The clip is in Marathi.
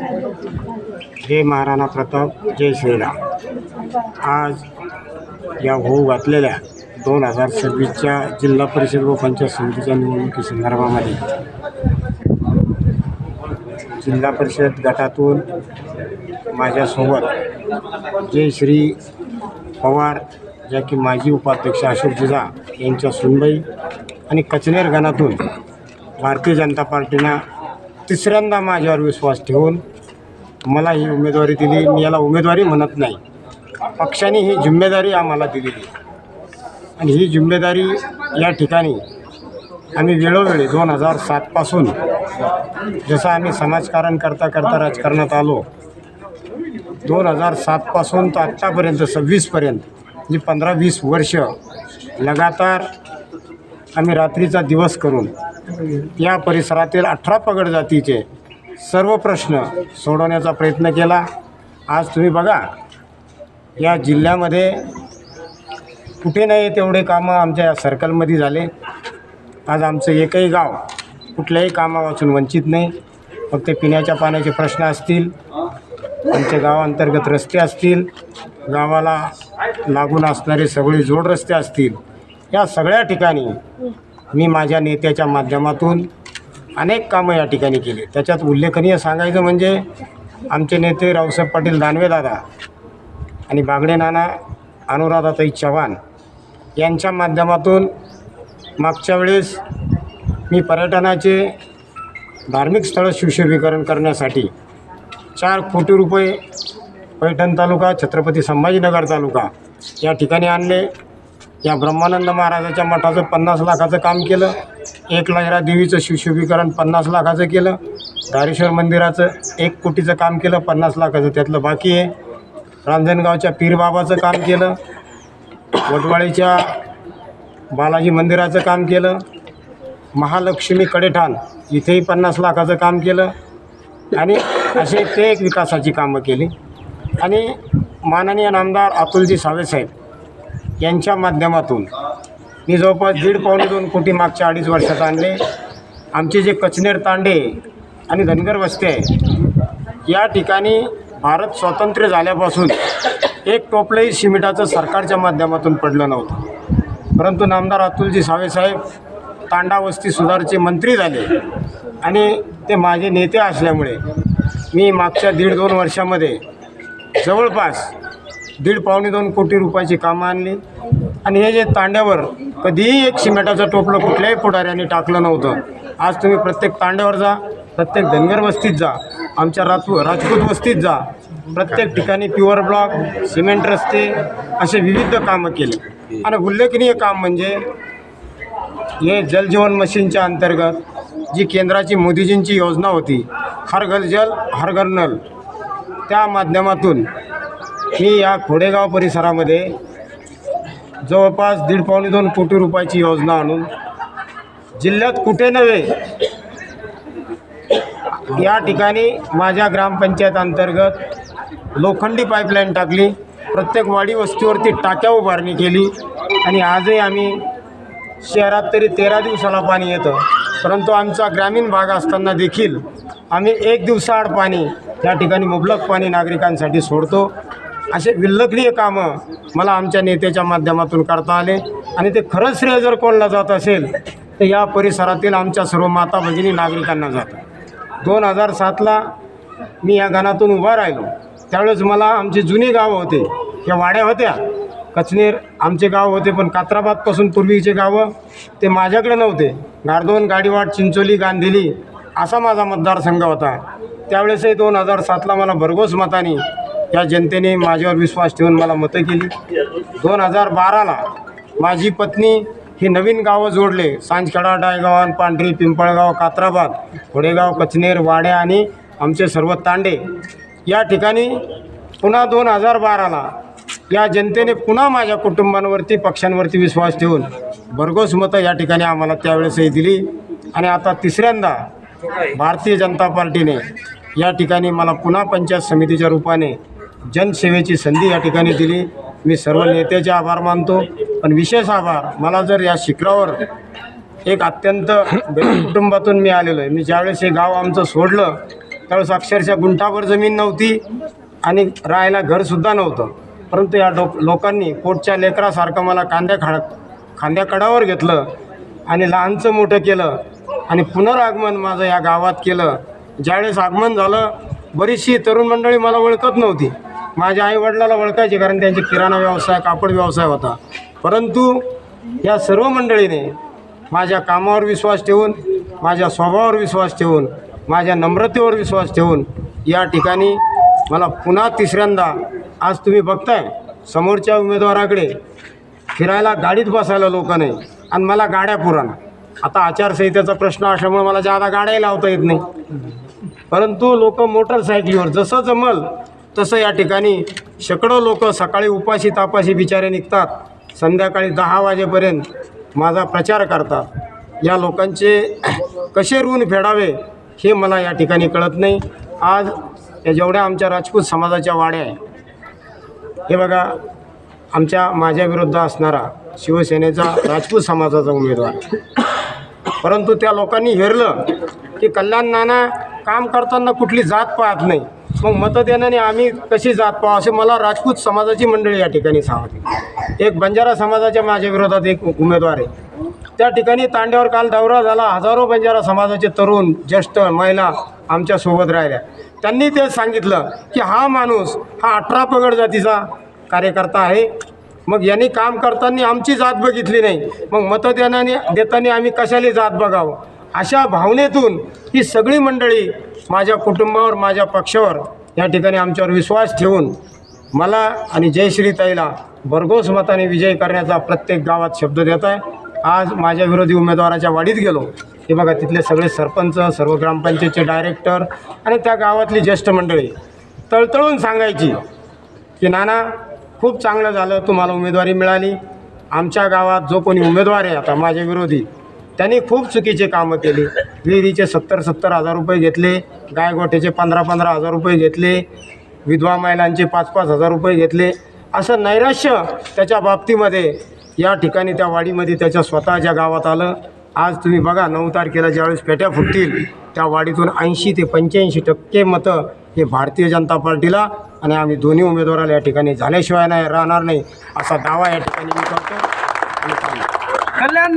जय महाराणा प्रताप जय श्रीराम. आज या होऊ घातलेल्या दोन हजार सव्वीसच्या जिल्हा परिषद व पंचायत समितीच्या निवडणुकीसंदर्भामध्ये जिल्हा परिषद गटातून माझ्यासोबत जय श्री पवार ज्या की माजी उपाध्यक्ष अशोक जिजा यांच्या सुनबाई आणि कचनेर गणातून भारतीय जनता पार्टीनं तिसऱ्यांदा माझ्यावर विश्वास ठेवून मला ही उमेदवारी दिली मी याला उमेदवारी म्हणत नाही. पक्षाने ही जिम्मेदारी आम्हाला दिलेली आणि ही जिम्मेदारी या ठिकाणी आम्ही वेळोवेळी दोन हजार सातपासून जसं आम्ही समाजकारण करता करता राजकारणात आलो दोन हजार सातपासून तर आत्तापर्यंत सव्वीसपर्यंत जी म्हणजे पंधरा वीस वर्ष लगातार आम्ही रात्रीचा दिवस करून या परिसरातील अठरा पगड जातीचे सर्व प्रश्न सोडवण्याचा प्रयत्न केला. आज तुम्ही बघा या जिल्ह्यामध्ये कुठे नाही तेवढे कामं आमच्या या सर्कलमध्ये झाले. आज आमचं एकही गाव कुठल्याही कामापासून वंचित नाही. फक्त पिण्याच्या पाण्याचे प्रश्न असतील आमच्या गावांतर्गत रस्ते असतील गावाला लागून असणारे सगळे जोड रस्ते असतील या सगळ्या ठिकाणी मी माझ्या नेत्याच्या माध्यमातून अनेक कामं या ठिकाणी केली. त्याच्यात उल्लेखनीय सांगायचं म्हणजे आमचे नेते रावसाहेब पाटील दानवेदादा आणि बागडे नाना अनुराधाताई चव्हाण यांच्या माध्यमातून मागच्या वेळेस मी पर्यटनाचे धार्मिक स्थळं सुशोभीकरण करण्यासाठी चार कोटी रुपये पैठण तालुका छत्रपती संभाजीनगर तालुका या ठिकाणी आणले. या ब्रह्मानंद महाराजाच्या मठाचं पन्नास लाखाचं काम केलं. एक लहरा देवीचं शिवशोभीकरण पन्नास लाखाचं केलं. धारेश्वर मंदिराचं एक कोटीचं काम केलं पन्नास लाखाचं. त्यातलं बाकी आहे. रांजणगावच्या पीरबाबाचं काम केलं. वटवाळीच्या बालाजी मंदिराचं काम केलं. महालक्ष्मी कडेठाण इथेही पन्नास लाखाचं काम केलं. आणि असे ते एक विकासाची कामं केली. आणि माननीय नामदार अतुलजी सावेसाहेब यांच्या माध्यमातून मी जवळपास दीड पावणे दोन कोटी मागच्या अडीच वर्षात आणले. आमचे जे कचनेर तांडे आणि धनगर वस्ती आहे या ठिकाणी भारत स्वातंत्र्य झाल्यापासून एक टोपलंही सिमिटाचं सरकारच्या माध्यमातून पडलं नव्हतं. परंतु नामदार अतुलजी सावेसाहेब तांडा वस्ती सुधारचे मंत्री झाले आणि ते माझे नेते असल्यामुळे मी मागच्या दीड दोन वर्षामध्ये जवळपास दीड पावणे दोन कोटी रुपयाची कामं आणली. आणि हे जे तांड्यावर कधीही एक सिमेंटाचं टोपलं कुठल्याही पुढाऱ्याने टाकलं नव्हतं. आज तुम्ही प्रत्येक तांड्यावर जा प्रत्येक धनगर वस्तीत जा आमच्या राजपू राजपूत वस्तीत जा प्रत्येक ठिकाणी प्युअर ब्लॉक सिमेंट रस्ते असे विविध कामं केले. आणि उल्लेखनीय काम म्हणजे हे जलजीवन मशीनच्या अंतर्गत जी केंद्राची मोदीजींची योजना होती हर घर जल हर घर नल त्या माध्यमातून मी या खोडेगाव परिसरामध्ये जवळपास दीड पावणे दोन कोटी रुपयाची योजना आणून जिल्ह्यात कुठे नव्हे या ठिकाणी माझ्या ग्रामपंचायत अंतर्गत लोखंडी पाईपलाईन टाकली प्रत्येक वाडी वस्तीवरती टाक्या उभारणी केली आणि आजही आम्ही शहरात तरी तेरा दिवसाला पाणी येतं. परंतु आमचा ग्रामीण भाग असताना देखील आम्ही एक दिवसाआड पाणी या ठिकाणी मुबलक पाणी नागरिकांसाठी सोडतो. असे विल्लखनीय कामं मला आमच्या नेत्याच्या माध्यमातून करता आले. आणि ते खरंच श्रेय जर कोणाला जात असेल तर या परिसरातील आमच्या सर्व माता भगिनी नागरिकांना जातं. दोन हजार सातला मी या गणातून उभा राहिलो. त्यावेळेस मला आमची जुनी गावं होते या वाड्या होत्या. कचनेर आमचे गाव होते पण कात्राबादपासून पूर्वीचे गावं ते माझ्याकडे नव्हते. गारदोन गाडीवाट चिंचोली गांधीली असा माझा मतदारसंघ होता. त्यावेळेसही दोन हजार सातला मला भरघोस मताने या जनतेने माझ्यावर विश्वास ठेवून मला मतं केली. दोन हजार बाराला माझी पत्नी ही नवीन गावं जोडले. सांजखेडा डायगावान पांढरी पिंपळगाव कात्राबाद घोडेगाव कचनेर वाड्या आणि आमचे सर्व तांडे. या ठिकाणी पुन्हा दोन हजार बाराला या जनतेने पुन्हा माझ्या कुटुंबांवरती पक्षांवरती विश्वास ठेवून भरघोस मतं या ठिकाणी आम्हाला त्यावेळेसही दिली. आणि आता तिसऱ्यांदा भारतीय जनता पार्टीने या ठिकाणी मला पुन्हा पंचायत समितीच्या रूपाने जनसेवेची संधी या ठिकाणी दिली. मी सर्व नेत्याचे आभार मानतो. पण विशेष आभार मला जर या शिखरावर एक अत्यंत कुटुंबातून मी आलेलो आहे. मी ज्यावेळेस हे गाव आमचं सोडलं त्यावेळेस अक्षरशः गुंठाभर जमीन नव्हती आणि राहायला घरसुद्धा नव्हतं. परंतु या डो लोकांनी पोटच्या लेकरासारखं मला कांद्या खड खांद्या कडावर घेतलं आणि लहानचं मोठं केलं आणि पुनरागमन माझं या गावात केलं. ज्यावेळेस आगमन झालं बरीचशी तरुण मंडळी मला ओळखत नव्हती. माझ्या आईवडिलाला ओळखायचे कारण त्यांचे किराणा व्यवसाय कापड व्यवसाय होता. परंतु या सर्व मंडळीने माझ्या कामावर विश्वास ठेवून माझ्या स्वभावावर विश्वास ठेवून माझ्या नम्रतेवर विश्वास ठेवून या ठिकाणी मला पुन्हा तिसऱ्यांदा आज तुम्ही बघताय समोरच्या उमेदवाराकडे फिरायला गाडीत बसायला लोक नाही आणि मला गाड्या पुराणा. आता आचारसंहितेचा प्रश्न असल्यामुळे मला जादा गाड्याही लावता येत नाही. परंतु लोक मोटरसायकलीवर जसं जमल तसं या ठिकाणी शेकडो लोक सकाळी उपाशी तापाशी बिचारे निघतात. संध्याकाळी दहा वाजेपर्यंत माझा प्रचार करतात. या लोकांचे कसे ऋण फेडावे हे मला या ठिकाणी कळत नाही. आज या जेवढ्या आमच्या राजपूत समाजाच्या वाड्या आहे हे बघा आमच्या माझ्या विरुद्ध असणारा शिवसेनेचा राजपूत समाजाचा उमेदवार. परंतु त्या लोकांनी हेरलं की कल्याण नाना काम करताना कुठली जात पाहत नाही. मग मतदानाने आम्ही कशी जात पाहू? असे मला राजपूत समाजाची मंडळी या ठिकाणी सांगते. एक बंजारा समाजाच्या माझ्या विरोधात एक उमेदवार आहे. त्या ठिकाणी तांड्यावर काल दौरा झाला. हजारो बंजारा समाजाचे तरुण ज्येष्ठ महिला आमच्यासोबत राहिल्या. त्यांनी ते सांगितलं की हा माणूस हा अठरा पगड जातीचा कार्यकर्ता आहे. मग यांनी काम करताना आमची जात बघितली नाही. मग मतं देण्याने देताना आम्ही कशाला जात बघावं? अशा भावनेतून ही सगळी मंडळी माझ्या कुटुंबावर माझ्या पक्षावर या ठिकाणी आमच्यावर विश्वास ठेवून मला आणि जयश्रीताईला भरघोस मताने विजय करण्याचा प्रत्येक गावात शब्द देत आहे. आज माझ्या विरोधी उमेदवाराच्या वाढीत गेलो. हे बघा तिथले सगळे सरपंच सर्व ग्रामपंचायतचे डायरेक्टर आणि त्या गावातली ज्येष्ठ मंडळी. तळतळून सांगायची की नाना खूप चांगलं झालं तुम्हाला उमेदवारी मिळाली. आमच्या गावात जो कोणी उमेदवार आहे आता माझ्या विरोधी त्यांनी खूप चुकीचे कामं केली. विहिरीचे सत्तर सत्तर हजार रुपये घेतले गायगोठ्याचे पंधरा पंधरा हजार रुपये घेतले विधवा महिलांचे पाच पाच हजार रुपये घेतले. असं नैराश्य त्याच्या बाबतीमध्ये या ठिकाणी त्या वाडीमध्ये त्याच्या स्वतःच्या गावात आलं. आज तुम्ही बघा नऊ तारखेला ज्यावेळेस पेट्या फुटतील त्या वाडीतून ऐंशी ते पंच्याऐंशी टक्के मतं हे भारतीय जनता पार्टीला आणि आम्ही दोन्ही उमेदवाराला या ठिकाणी झाल्याशिवाय नाही राहणार नाही असा दावा या ठिकाणी मी करतो. कल्याण